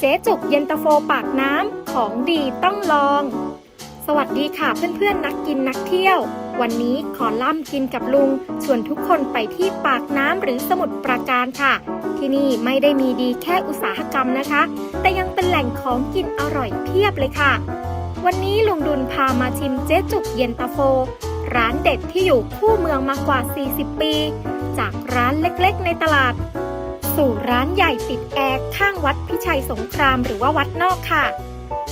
เจ๊จุกเย็นตาโฟปากน้ำของดีต้องลอง สวัสดีค่ะเพื่อนๆนักกินนักเที่ยว วันนี้ขอล่ำกินกับลุง ชวนทุกคนไปที่ปากน้ำหรือสมุทรปราการค่ะ ที่นี่ไม่ได้มีดีแค่อุตสาหกรรมนะคะ แต่ยังเป็นแหล่งของกินอร่อยเพียบเลยค่ะ วันนี้ลุงดุลพามาชิมเจ๊จุกเย็นตาโฟ ร้านเด็ดที่อยู่คู่เมืองมากว่า 40 ปี จากร้านเล็กๆ ในตลาด สู่ร้านใหญ่ติดแอร์ข้างวัดพิชัยสงครามหรือว่าวัดนอกค่ะ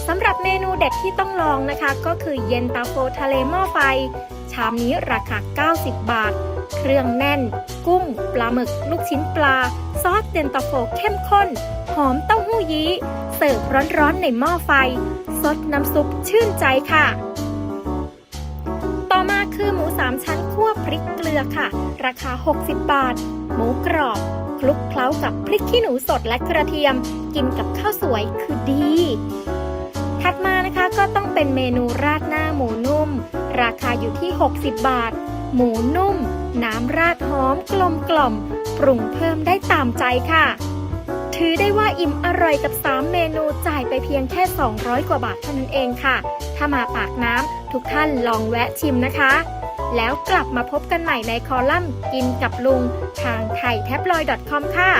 สำหรับเมนูเด็ดที่ต้องลองนะคะ ก็คือเย็นตาโฟทะเลหม้อไฟ ชามนี้ราคา 90 บาท เครื่องแน่น กุ้ง ปลาหมึก ลูกชิ้นปลา ซอสเย็นตาโฟเข้มข้น หอมเต้าหู้ยี้ เสิร์ฟร้อนๆในหม้อไฟซดน้ำซุปชื่นใจค่ะ ต่อมาคือหมูสามชั้นคั่วพริกเกลือค่ะ ราคา 60 บาท หมูกรอบ คลุกเคล้ากับพริกขี้หนูสดและกระเทียม กินกับข้าวสวยคือดี ถัดมานะคะก็ต้องเป็นเมนูราดหน้าหมูนุ่ม ราคาอยู่ที่ 60 บาท หมูนุ่ม น้ำราดหอมกลมกล่อม ปรุงเพิ่มได้ตามใจค่ะ ถือได้ว่าอิ่มอร่อยกับ 3 เมนูจ่ายไปเพียงแค่ 200 กว่าบาทเท่านั้นเองค่ะ ถ้ามาปากน้ำทุกท่านลองแวะชิมนะคะ แล้วกลับมาพบกันใหม่ในคอลัมน์กินกับลุง ทางไทยแท็บลอย .com ค่ะ